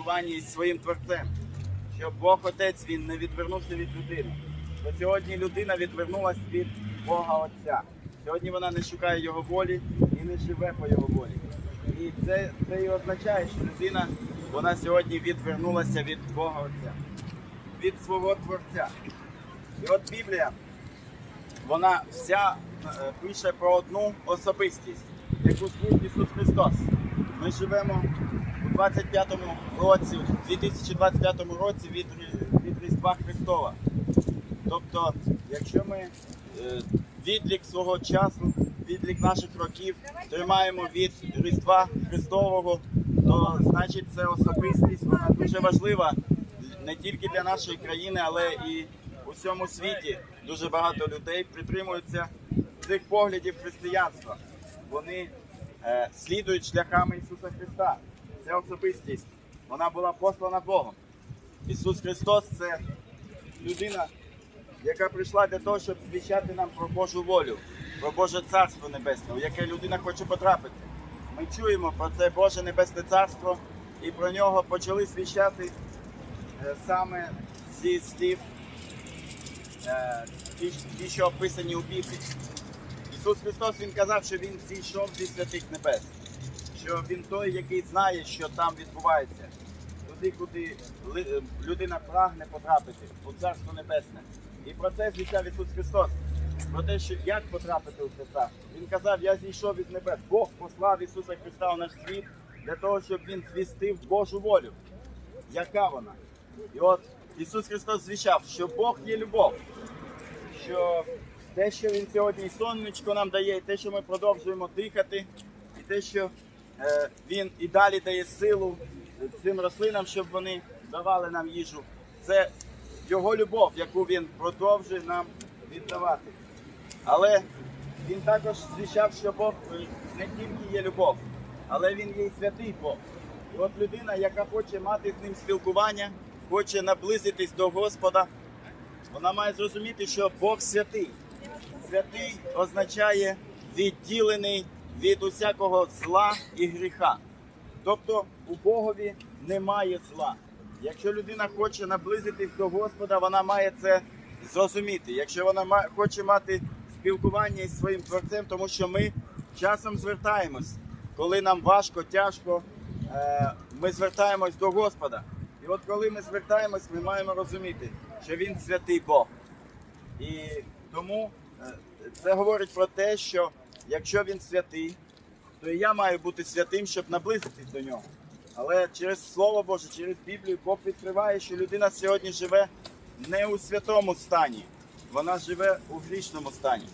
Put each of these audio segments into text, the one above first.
спілкуванні із своїм творцем. Що Бог Отець він не відвернувся від людини. Бо сьогодні людина відвернулася від Бога Отця. Сьогодні вона не шукає його волі і не живе по його волі. І це, це і означає, що людина вона сьогодні відвернулася від Бога Отця, від свого Творця. І от Біблія, вона вся е, пише про одну особистість, яку служить Ісус Христос. Ми живемо у 25-му році, у 2025 році від, від Різдва Христова. Тобто, якщо ми е, відлік свого часу, відлік наших років тримаємо від Різдва Христового, то значить це особистість, вона дуже важлива не тільки для нашої країни, але і у всьому світі. Дуже багато людей притримуються цих поглядів християнства. Вони е, слідують шляхами Ісуса Христа. Це особистість. Вона була послана Богом. Ісус Христос це людина, яка прийшла для того, щоб звіщати нам про Божу волю, про Боже Царство Небесне, у яке людина хоче потрапити. Ми чуємо про це Боже Небесне Царство, і про нього почали звіщати е, саме зі слів, е, ті, що описані у Біблії. Ісус Христос Він казав, що Він зійшов зі святих небес, що Він той, який знає, що там відбувається, туди, куди е, людина прагне потрапити, у Царство Небесне. І про це звіщав Ісус Христос. Про те, що як потрапити у царство. Він казав, я зійшов із небес. Бог послав Ісуса Христа у наш світ для того, щоб Він звістив Божу волю. Яка вона? І от Ісус Христос звіщав, що Бог є любов, що те, що Він сьогодні і сонечко нам дає, і те, що ми продовжуємо дихати, і те, що Він і далі дає силу цим рослинам, щоб вони давали нам їжу. Це Його любов, яку Він продовжує нам віддавати. Але він також звіщав, що Бог е, не тільки є любов, але він є і святий Бог. І от людина, яка хоче мати з ним спілкування, хоче наблизитись до Господа, вона має зрозуміти, що Бог святий. Святий означає відділений від усякого зла і гріха. Тобто у Богові немає зла. Якщо людина хоче наблизитись до Господа, вона має це зрозуміти. Якщо вона хоче мати спілкування із своїм творцем, тому що ми часом звертаємось, коли нам важко, тяжко, е, ми звертаємось до Господа. І от коли ми звертаємось, ми маємо розуміти, що Він святий Бог. І тому е, це говорить про те, що якщо він святий, то і я маю бути святим, щоб наблизитись до нього. Але через Слово Боже, через Біблію Бог відкриває, що людина сьогодні живе не у святому стані, вона живе у грішному стані.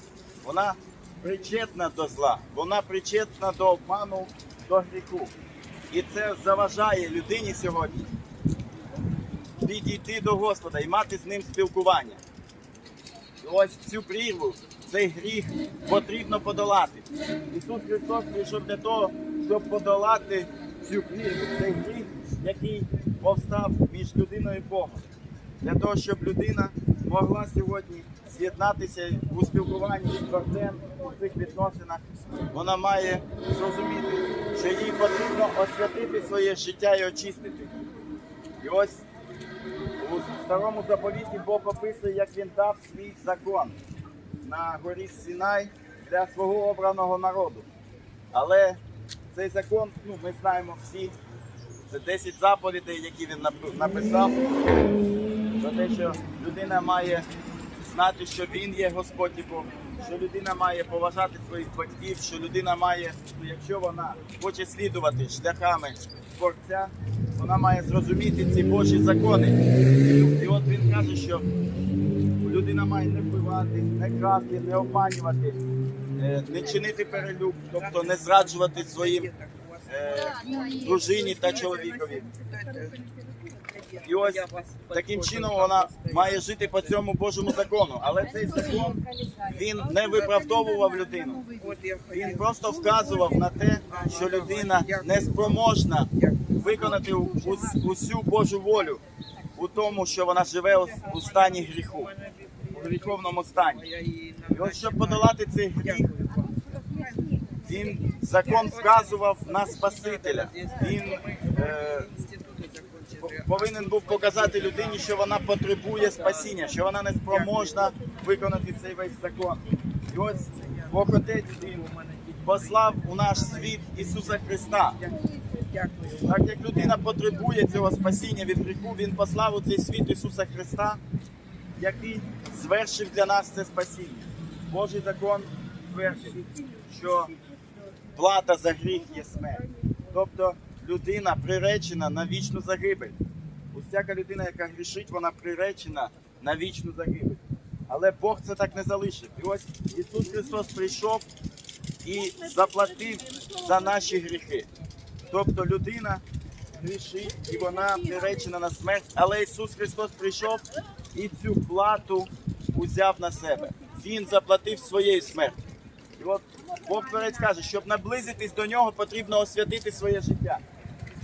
Вона причетна до зла, вона причетна до обману, до гріху. І це заважає людині сьогодні підійти до Господа і мати з ним спілкування. Ось цю прірву, цей гріх потрібно подолати. Ісус Христос прийшов для того, щоб подолати цю прірву, цей гріх, який повстав між людиною і Богом. Для того, щоб людина могла сьогодні з'єднатися у спілкуванні з Творцем у цих відносинах, вона має зрозуміти, що їй потрібно освятити своє життя і очистити. І ось у старому заповіті Бог описує, як він дав свій закон на горі Сінай для свого обраного народу. Але цей закон, ну, ми знаємо всі, це 10 заповідей, які він написав, про те, що людина має знати, що він є Господь Бог, що людина має поважати своїх батьків, що людина має, ну, якщо вона хоче слідувати шляхами Творця, вона має зрозуміти ці Божі закони. І от він каже, що людина має не вбивати, не красти, не обманювати, е, не чинити перелюб, тобто не зраджувати своїм е, дружині та чоловікові. І ось таким чином вона має жити по цьому Божому закону. Але цей закон він не виправдовував людину. Він просто вказував на те, що людина не спроможна виконати ус- усю Божу волю у тому, що вона живе у стані гріху, у гріховному стані. І от щоб подолати цей гріх, він закон вказував на Спасителя. Він е, повинен був показати людині, що вона потребує спасіння, що вона не спроможна виконати цей весь закон. І ось Бог Отець він послав у наш світ Ісуса Христа. Так як людина потребує цього спасіння від гріху, Він послав у цей світ Ісуса Христа, який звершив для нас це спасіння. Божий закон твердить, що плата за гріх є смерть. Тобто людина приречена на вічну загибель. Усяка людина, яка грішить, вона приречена на вічну загибель. Але Бог це так не залишив. І ось Ісус Христос прийшов і заплатив за наші гріхи. Тобто людина грішить і вона приречена на смерть, але Ісус Христос прийшов і цю плату узяв на себе. Він заплатив своєю смертю. І от Бог Творець каже, щоб наблизитись до нього, потрібно освятити своє життя.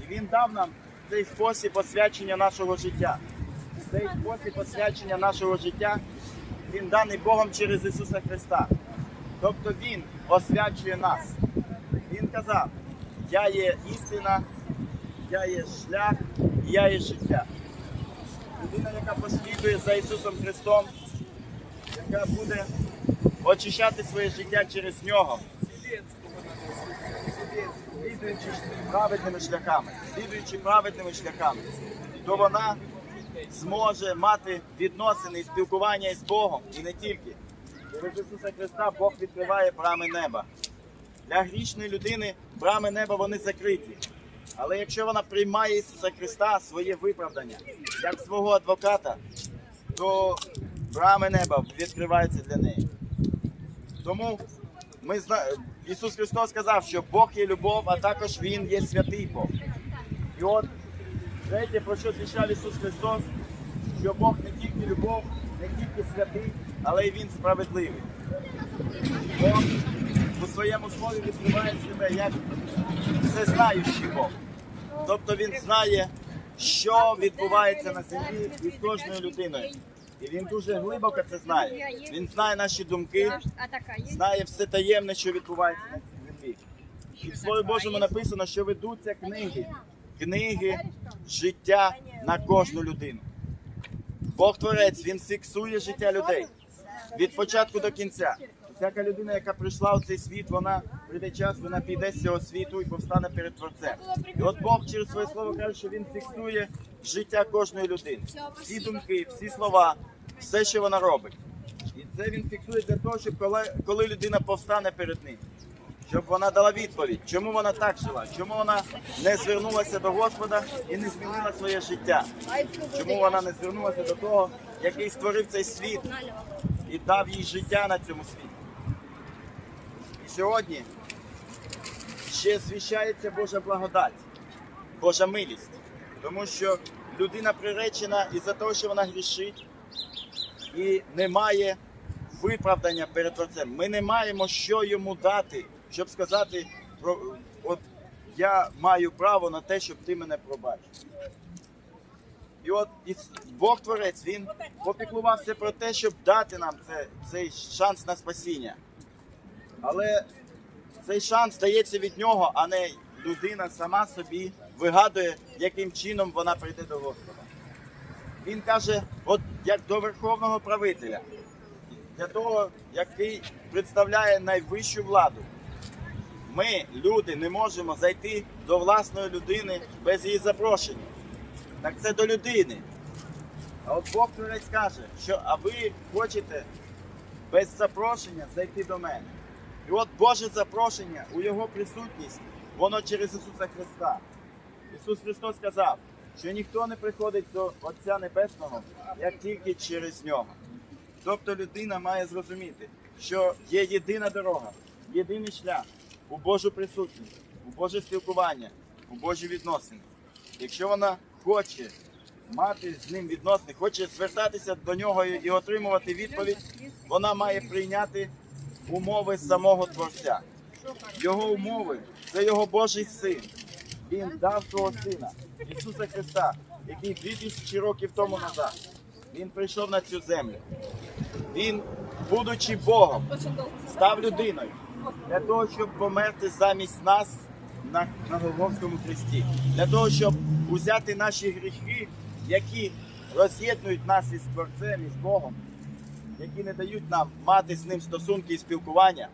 І він дав нам цей спосіб освячення нашого життя. Цей спосіб освячення нашого життя він даний Богом через Ісуса Христа. Тобто Він освячує нас. Він казав: Я є істина, я є шлях, я є життя. Людина, яка послідує за Ісусом Христом, яка буде очищати своє життя через нього, слідуючи праведними шляхами, слідуючи праведними шляхами, то вона зможе мати відносини і спілкування із Богом і не тільки. Через Ісуса Христа Бог відкриває брами неба. Для грішної людини брами неба вони закриті. Але якщо вона приймає Ісуса Христа своє виправдання як свого адвоката, то брами неба відкриваються для неї. Тому ми зна... Ісус Христос сказав, що Бог є любов, а також Він є святий Бог. І от третє, про що звіщав Ісус Христос, що Бог не тільки любов, не тільки святий, але й Він справедливий. Бог у своєму слові відкриває себе як всезнаючий Бог. Тобто Він знає, що відбувається на землі із кожною людиною. І він дуже глибоко це знає. Він знає наші думки, знає все таємне, що відбувається на цій землі. І в Слові Божому написано, що ведуться книги, книги життя на кожну людину. Бог Творець, Він фіксує життя людей від початку до кінця. Всяка людина, яка прийшла у цей світ, вона прийде час, вона піде з цього світу і повстане перед Творцем. І от Бог через своє слово каже, що він фіксує життя кожної людини. Всі думки, всі слова, все, що вона робить. І це він фіксує для того, щоб коли, коли людина повстане перед ним, щоб вона дала відповідь, чому вона так жила, чому вона не звернулася до Господа і не змінила своє життя. Чому вона не звернулася до того, який створив цей світ і дав їй життя на цьому світі. І сьогодні ще звіщається Божа благодать, Божа милість. Тому що людина приречена із-за того, що вона грішить і не має виправдання перед Творцем. Ми не маємо що йому дати, щоб сказати, от я маю право на те, щоб ти мене пробачив. І от і Бог Творець, він попіклувався про те, щоб дати нам це, цей шанс на спасіння. Але цей шанс дається від нього, а не людина сама собі вигадує, яким чином вона прийде до Господа. Він каже, от як до верховного правителя, для того, який представляє найвищу владу. Ми, люди, не можемо зайти до власної людини без її запрошення. Так це до людини. А от Бог Творець каже, що а ви хочете без запрошення зайти до мене. І от Боже запрошення у Його присутність, воно через Ісуса Христа. Ісус Христос сказав, що ніхто не приходить до Отця Небесного, як тільки через нього. Тобто людина має зрозуміти, що є єдина дорога, єдиний шлях у Божу присутність, у Боже спілкування, у Божі відносини. Якщо вона хоче мати з ним відносини, хоче звертатися до нього і отримувати відповідь, вона має прийняти умови самого Творця. Його умови це його Божий син. Він дав свого сина, Ісуса Христа, який 2000 років тому назад він прийшов на цю землю. Він, будучи Богом, став людиною для того, щоб померти замість нас на, на Голгофському хресті, для того, щоб узяти наші гріхи, які роз'єднують нас із Творцем, із Богом, які не дають нам мати з ним стосунки і спілкування.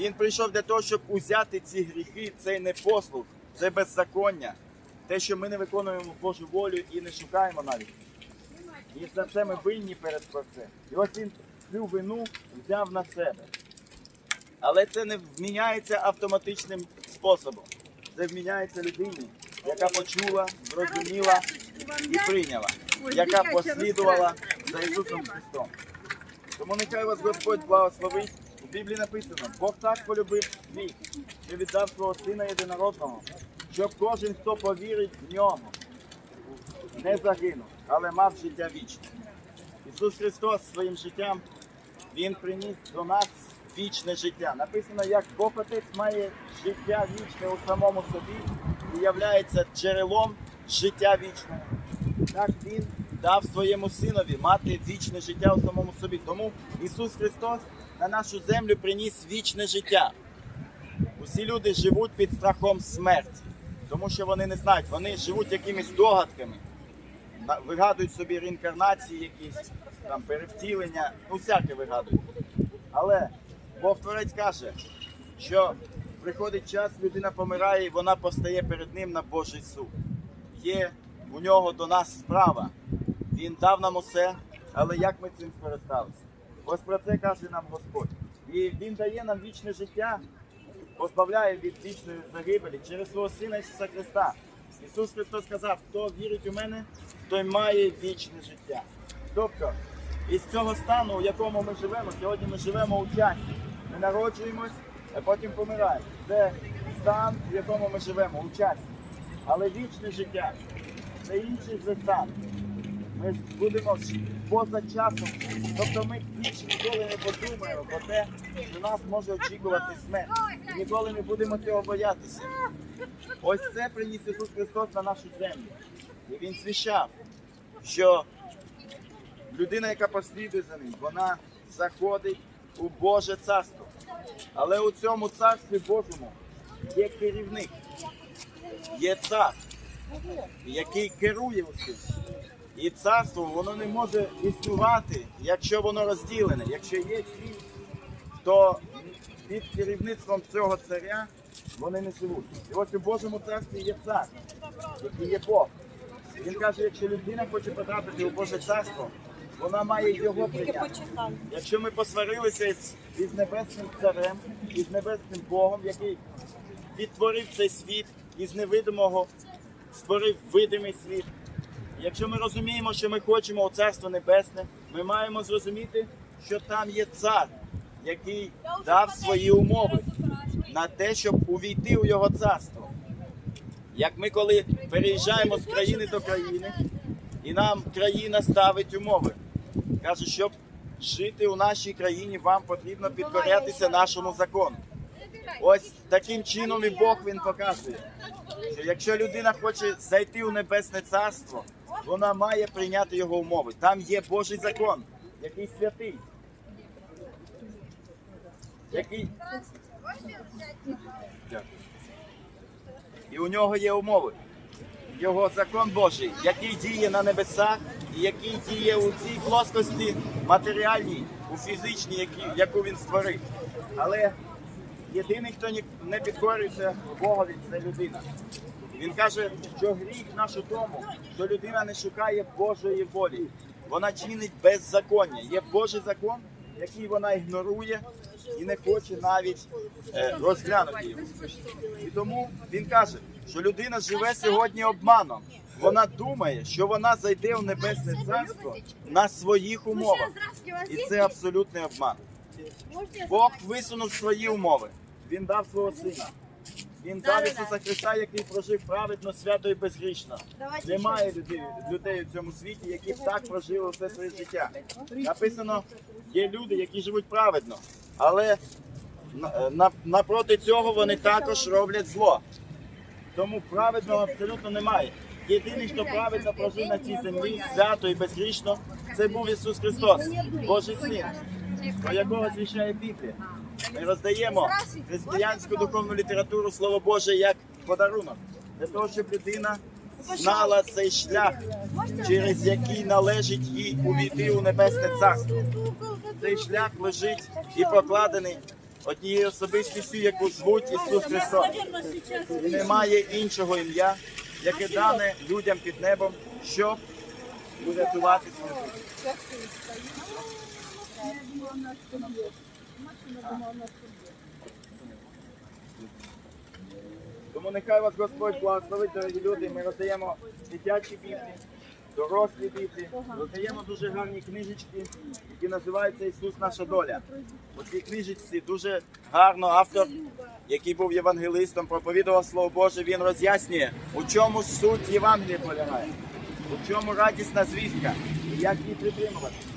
Він прийшов для того, щоб узяти ці гріхи, цей непослух, це беззаконня, те, що ми не виконуємо Божу волю і не шукаємо навіть. І за це ми винні перед Творцем. І ось він цю вину взяв на себе. Але це не вміняється автоматичним способом. Це вміняється людині, яка почула, зрозуміла і прийняла, яка послідувала за Ісусом Христом. Тому нехай вас Господь благословить. У Біблії написано, Бог так полюбив світ, що віддав свого Сина єдинородного, щоб кожен, хто повірить в нього, не загинув, але мав життя вічне. Ісус Христос своїм життям Він приніс до нас вічне життя. Написано, як Бог Отець має життя вічне у самому собі і являється джерелом життя вічного. Так Він дав своєму синові мати вічне життя у самому собі. Тому Ісус Христос на нашу землю приніс вічне життя. Усі люди живуть під страхом смерті, тому що вони не знають, вони живуть якимись догадками, вигадують собі реінкарнації якісь, там перевтілення, ну всяке вигадують. Але Бог Творець каже, що приходить час, людина помирає, і вона постає перед ним на Божий суд. Є у нього до нас справа. Він дав нам усе, але як ми цим скористалися? Ось про це каже нам Господь. І Він дає нам вічне життя, позбавляє від вічної загибелі через свого Сина Ісуса Христа. Ісус Христос сказав, хто вірить у мене, той має вічне життя. Тобто, із цього стану, у якому ми живемо, сьогодні ми живемо у часі. Ми народжуємось, а потім помираємо. Це стан, в якому ми живемо, у часі. Але вічне життя це інший вже стан. Ми будемо поза часом. Тобто ми більше ніколи не подумаємо про те, що нас може очікувати смерть. Ніколи не будемо цього боятися. Ось це приніс Ісус Христос на нашу землю. І Він свіщав, що людина, яка послідує за ним, вона заходить у Боже царство. Але у цьому царстві Божому є керівник, є цар, який керує усім. І царство воно не може існувати, якщо воно розділене. Якщо є ті, хто під керівництвом цього царя вони не живуть. І ось у Божому царстві є цар, який є Бог. Він каже, якщо людина хоче потрапити у Боже царство, вона має його прийняти. Якщо ми посварилися із, із небесним царем, із небесним Богом, який відтворив цей світ із невидимого, створив видимий світ. Якщо ми розуміємо, що ми хочемо у Царство Небесне, ми маємо зрозуміти, що там є цар, який дав свої умови на те, щоб увійти у його царство. Як ми коли переїжджаємо з країни до країни, і нам країна ставить умови. Каже, щоб жити у нашій країні, вам потрібно підкорятися нашому закону. Ось таким чином і Бог він показує, що якщо людина хоче зайти у небесне царство, вона має прийняти його умови. Там є Божий закон, який святий. Який... І у нього є умови. Його закон Божий, який діє на небесах і який діє у цій плоскості матеріальній, у фізичній, яку він створив. Але єдиний, хто не підкорюється Богові, це людина. Він каже, що гріх наш у тому, що людина не шукає Божої волі. Вона чинить беззаконня. Є Божий закон, який вона ігнорує і не хоче навіть е, розглянути його. І тому він каже, що людина живе сьогодні обманом. Вона думає, що вона зайде у небесне царство на своїх умовах. І це абсолютний обман. Бог висунув свої умови. Він дав свого сина. Він дав Ісуса Христа, який прожив праведно, свято і безгрішно. Немає людей, людей у цьому світі, які б так прожили все своє життя. Написано, є люди, які живуть праведно, але на- напроти цього вони також роблять зло. Тому праведного абсолютно немає. Єдиний, хто праведно прожив на цій землі, свято і безгрішно, це був Ісус Христос, Божий Син, про якого звіщає Біблія. Ми роздаємо християнську духовну літературу Слово Боже як подарунок. Для того, щоб людина знала цей шлях, через який належить їй увійти у небесне царство. Цей шлях лежить і покладений однією особистістю, яку звуть Ісус Христос. І немає іншого ім'я, яке дане людям під небом, щоб урятувати свою Тому нехай вас Господь благословить, дорогі люди. Ми роздаємо дитячі біблії, дорослі біблії, роздаємо дуже гарні книжечки, які називаються Ісус наша доля. У цій книжечці дуже гарно автор, який був євангелистом, проповідував Слово Боже, він роз'яснює, у чому суть Євангелія полягає, у чому радісна звістка, і як її притримувати.